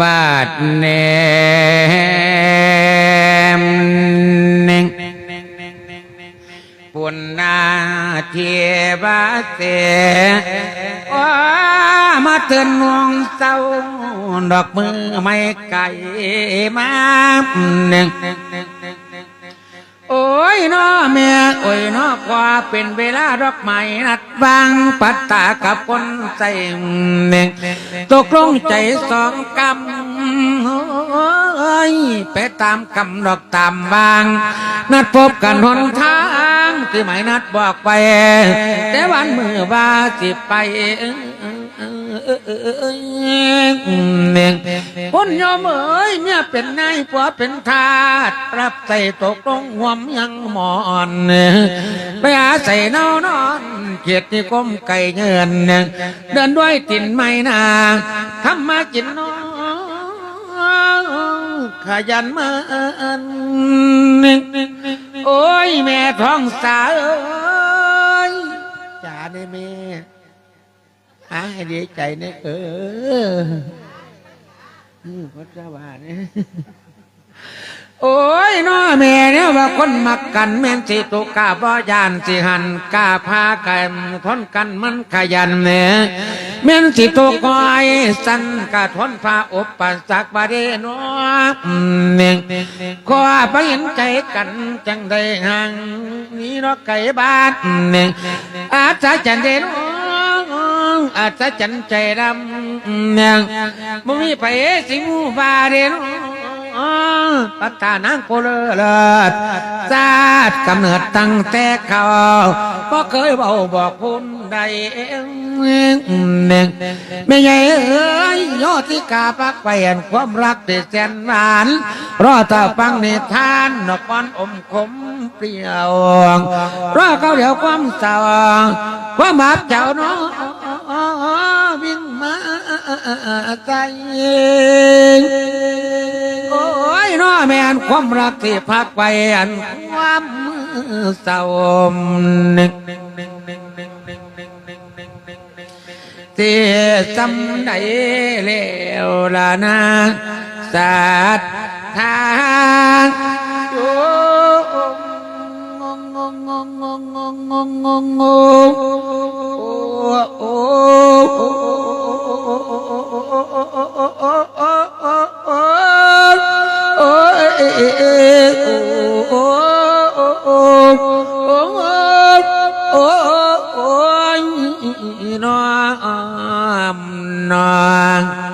บาดแนมเน่งปุณนาเทียบาเสว่ามาเตือนนวงเศร้าดอกมือไม่ไก่มาเน่งโอ้ยน้อแม่โอ้ยน้อกว่าเป็นเวลาดอกไม้นัดบางปัตตากับคนใส่เน่ง ตกลงใจสองกำโอ้ยไปตามกำดอกตามบาง นัดพบกันหนทางที่ไม่นัดบอกไป แต่วันมือว่าสิไปเน่งคนยอมเอ้ยเมียเป็นนายผัวเป็นทาสรับใส่ตกลงหวมยังหมอน ไปอาใส่เนานอน เกียรติก้มไก่เงิน เดินด้วยตินไม่นางทำมากินน้องขยันมาโอ้ยแม่ท้องสาวเอ้ยจ๋าได้แม่หาให้ดีใจเนี่ยเออ อืมพระเจ้าว่าเนี่ย โอ้ยน้อแม่เนี่ยว่าคนมักกันแม่นสิตุกาบ่ยานสิหันกาพากันทนกันมันขยันเนี่ยแม่นสิตุกอยสันกะทนพาอุปสรรคบาเดนออืมเนี่ยขอไปเห็นใจกันจังได้ห่างนี่รอกไก่บ้านอืมเนี่ยอาจจะจันเดนออาจจะจันใจดำเนี่ยบ่มีไปสิงูบาเดน ปัตตานางโพเลเลิศศาสต์กำเนิดตั้งแต่เขาก็เคยเบาบอกพูนใดเองเน่งไม่ใหญ่เอ้ยยอดที่กาปักไปเห็นความรักที่แสนหวานรอถ้าฟังนิทานนกอนอมขมเปรี้ยวรอเขาเดี๋ยวความเศร้าความบาปเจ้าน้อวิ่งมาใจ นความรักที่พักไปอันความเศร้าหนึ่งที่จำได้แล้วละนะสัตว์ทางโอ้งงงงงงงงงงงงโอ้โอ้ น้อมนอง